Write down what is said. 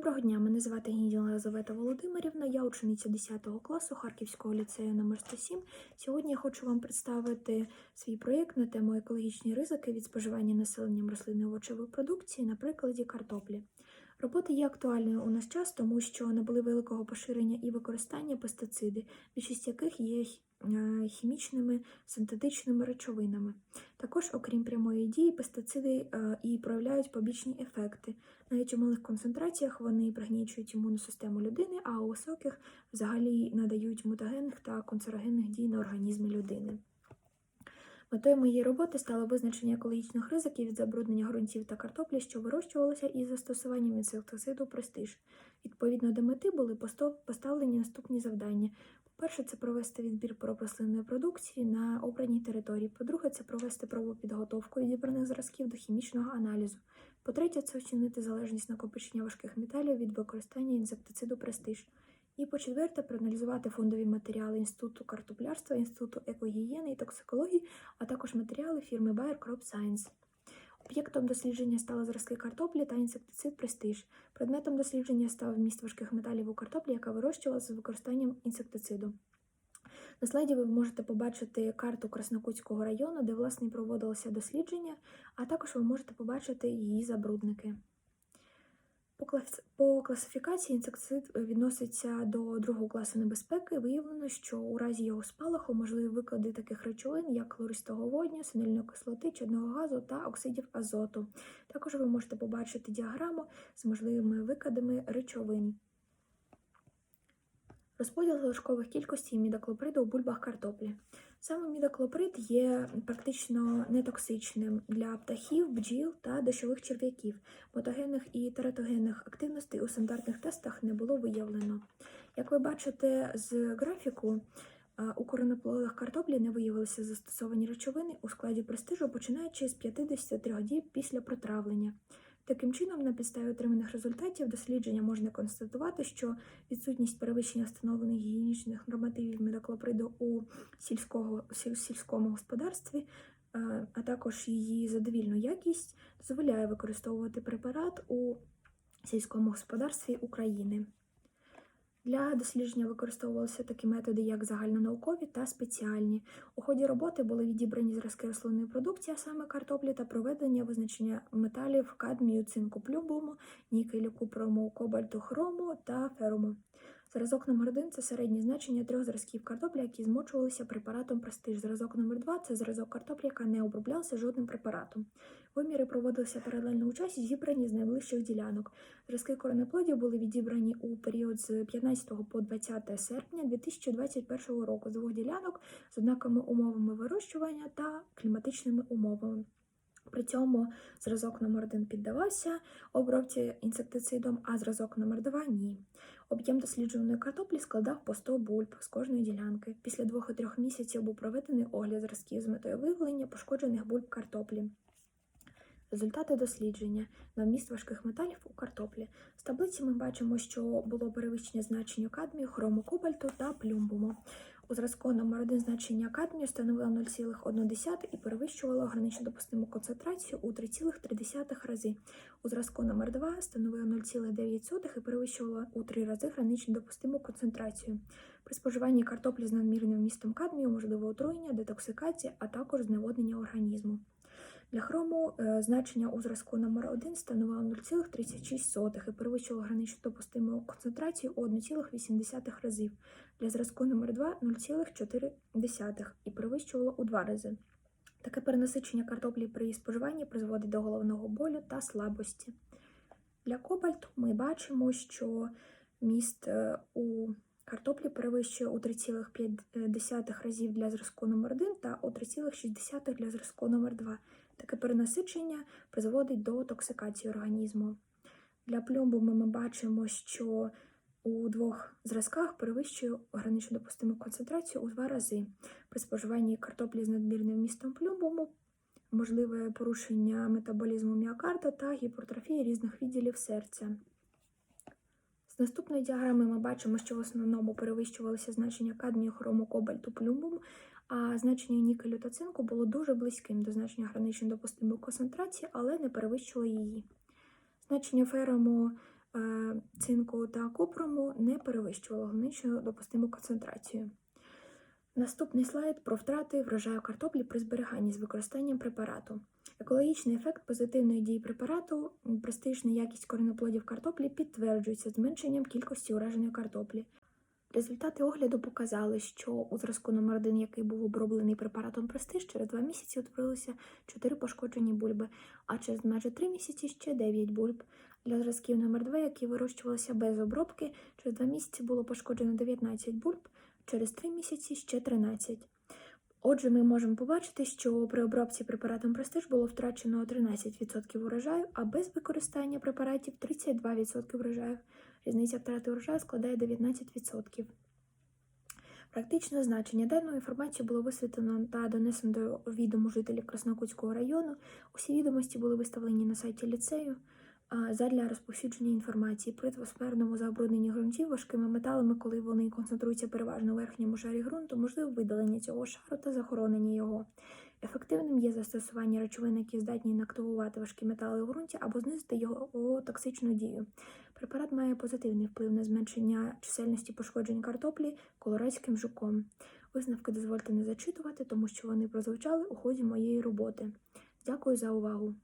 Доброго дня, мене звати Гінділа Елизавета Володимирівна, я учениця 10 класу Харківського ліцею номер 107 Сьогодні я хочу вам представити свій проєкт на тему екологічні ризики від споживання населенням рослинної овочевої продукції на прикладі картоплі. Робота є актуальною у наш час, тому що набули великого поширення і використання пестициди, більшість яких є е, хімічними синтетичними речовинами. Також, окрім прямої дії, пестициди е, і проявляють побічні ефекти. Навіть у малих концентраціях вони пригнічують імунну систему людини, а у високих взагалі надають мутагенних та канцерогенних дій на організми людини. Метою моєї роботи стало визначення екологічних ризиків від забруднення ґрунтів та картоплі, що вирощувалися із застосуванням інсектициду престиж. Відповідно до мети були поставлені наступні завдання. По-перше, це провести відбір рослинної продукції на обраній території. По-друге, це провести пробу підготовку відібраних зразків до хімічного аналізу. По-третє, це оцінити залежність накопичення важких металів від використання інсектициду престиж. І по-четверте, проаналізувати фондові матеріали Інституту картоплярства, Інституту екогігієни і токсикології, а також матеріали фірми Bayer Crop Science. Об'єктом дослідження стали зразки картоплі та інсектицид престиж. Предметом дослідження став вміст важких металів у картоплі, яка вирощувалася з використанням інсектициду. На слайді ви можете побачити карту Краснокутського району, де власне проводилося дослідження, а також ви можете побачити її забрудники. По класифікації інсектицид відноситься до другого класу небезпеки. Виявлено, що у разі його спалаху можливі виклади таких речовин, як хлористого водню, синильної кислоти, чадного газу та оксидів азоту. Також ви можете побачити діаграму з можливими викладами речовин. Розподіл залишкових кількостей мідаклоприду у бульбах картоплі. Саме мідаклоприд є практично нетоксичним для птахів, бджіл та дощових черв'яків. Мотогенних і тератогенних активностей у стандартних тестах не було виявлено. Як ви бачите з графіку, е, у коренеплодах картоплі не виявилися застосовані речовини у складі престижу, починаючи з 53 діб після протравлення. Таким чином, на підставі отриманих результатів дослідження можна констатувати, що відсутність перевищення встановлених гігієнічних нормативів медоклоприду у сільського, сільському господарстві, е, а також її задовільну якість, дозволяє використовувати препарат у сільському господарстві України. Для дослідження використовувалися такі методи, як загальнонаукові та спеціальні. У ході роботи були відібрані зразки рослинної продукції, а саме картоплі, та проведення визначення металів кадмію, цинку, плюбуму, нікелю, купрому, кобальту, хрому та феруму. Зразок номер 1 це середнє значення трьох зразків картоплі, які змочувалися препаратом престиж. Зразок номер 2 це зразок картоплі, яка не оброблялася жодним препаратом. Виміри проводилися паралельно у часі, зібрані з найближчих ділянок. Зразки коренеплодів були відібрані у період з 15 по 20 серпня 2021 року з двох ділянок з однаковими умовами вирощування та кліматичними умовами. При цьому зразок номер 1 піддавався обробці інсектицидом, а зразок номер 2 ні. Об'єм досліджуваної картоплі складав по 100 бульб з кожної ділянки. Після двох і трьох місяців був проведений огляд зразків з метою виявлення пошкоджених бульб картоплі. Результати дослідження на вміст важких металів у картоплі. З таблиці ми бачимо, що було перевищення значення кадмію, хрому кобальту та плюмбуму. У зразку номер 1 значення кадмію становило 0,1 і перевищувало гранично допустиму концентрацію у 3,3 рази. У зразку номер 2 становило 0,9 і перевищувало у 3 рази гранично допустиму концентрацію. При споживанні картоплі з надмірним вмістом кадмію можливо отруєння, детоксикація, а також зневоднення організму. Для хрому е, значення у зразку номер 1 становило 0,36 і перевищило гранично допустиму концентрацію у 1,8 разів. Для зразку номер 2 0,4 і перевищувало у 2 рази. Таке перенасичення картоплі при її споживанні призводить до головного болю та слабості. Для кобальту ми бачимо, що міст е, у картоплі перевищує у 3,5 разів для зразку номер 1 та у 3,6 для зразку номер 2. Таке перенасичення призводить до токсикації організму. Для плюмбуму ми бачимо, що у двох зразках перевищує гранично допустиму концентрацію у два рази. При споживанні картоплі з надмірним вмістом плюмбуму можливе порушення метаболізму міокарда та гіпертрофії різних відділів серця. З наступної діаграми ми бачимо, що в основному перевищувалися значення кадмію, хрому, кобальту, плюмбум, а значення нікелю та цинку було дуже близьким до значення гранично допустимої концентрації, але не перевищило її. Значення ферому е, цинку та купрому не перевищувало граничну допустиму концентрацію. Наступний слайд про втрати врожаю картоплі при зберіганні з використанням препарату. Екологічний ефект позитивної дії препарату, престижна якість коренеплодів картоплі підтверджується зменшенням кількості ураженої картоплі. Результати огляду показали, що у зразку номер 1 який був оброблений препаратом Престиж, через 2 місяці утворилося 4 пошкоджені бульби, а через майже 3 місяці ще 9 бульб. Для зразків номер 2 які вирощувалися без обробки, через 2 місяці було пошкоджено 19 бульб, через 3 місяці ще 13. Отже, ми можемо побачити, що при обробці препаратом Престиж було втрачено 13% урожаю, а без використання препаратів 32% урожаю. Різниця втрати урожаю складає 19%. Практичне значення даної інформації було висвітлено та донесено до відому жителів Краснокутського району. Усі відомості були виставлені на сайті ліцею задля розповсюдження інформації при атмосферному забрудненні ґрунтів важкими металами, коли вони концентруються переважно у верхньому шарі ґрунту, можливо видалення цього шару та захоронення його. Ефективним є застосування речовин, які здатні інактивувати важкі метали у ґрунті або знизити його токсичну дію. Препарат має позитивний вплив на зменшення чисельності пошкоджень картоплі колорадським жуком. Висновки дозвольте не зачитувати, тому що вони прозвучали у ході моєї роботи. Дякую за увагу!